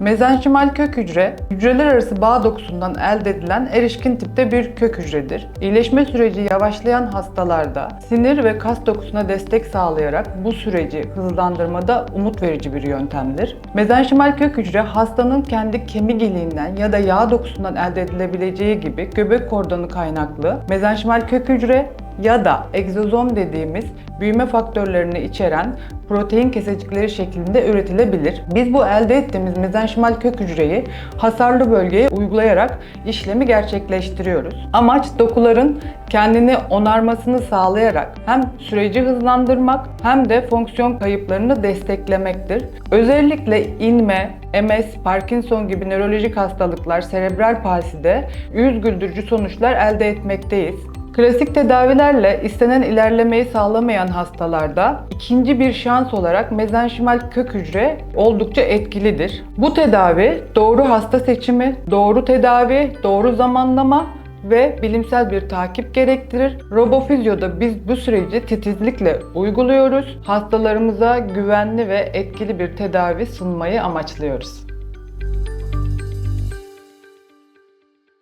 Mezenşimal kök hücre, hücreler arası bağ dokusundan elde edilen erişkin tipte bir kök hücredir. İyileşme süreci yavaşlayan hastalarda sinir ve kas dokusuna destek sağlayarak bu süreci hızlandırmada umut verici bir yöntemdir. Mezenşimal kök hücre hastanın kendi kemik iliğinden ya da yağ dokusundan elde edilebileceği gibi göbek kordonu kaynaklı mezenşimal kök hücre ya da egzozom dediğimiz büyüme faktörlerini içeren protein kesecikleri şeklinde üretilebilir. Biz bu elde ettiğimiz mezenşimal kök hücreyi hasarlı bölgeye uygulayarak işlemi gerçekleştiriyoruz. Amaç dokuların kendini onarmasını sağlayarak hem süreci hızlandırmak hem de fonksiyon kayıplarını desteklemektir. Özellikle inme, MS, Parkinson gibi nörolojik hastalıklar, serebral palside yüz sonuçlar elde etmekteyiz. Klasik tedavilerle istenen ilerlemeyi sağlamayan hastalarda ikinci bir şans olarak mezenşimal kök hücre oldukça etkilidir. Bu tedavi doğru hasta seçimi, doğru tedavi, doğru zamanlama ve bilimsel bir takip gerektirir. Robofizyo'da biz bu süreci titizlikle uyguluyoruz. Hastalarımıza güvenli ve etkili bir tedavi sunmayı amaçlıyoruz.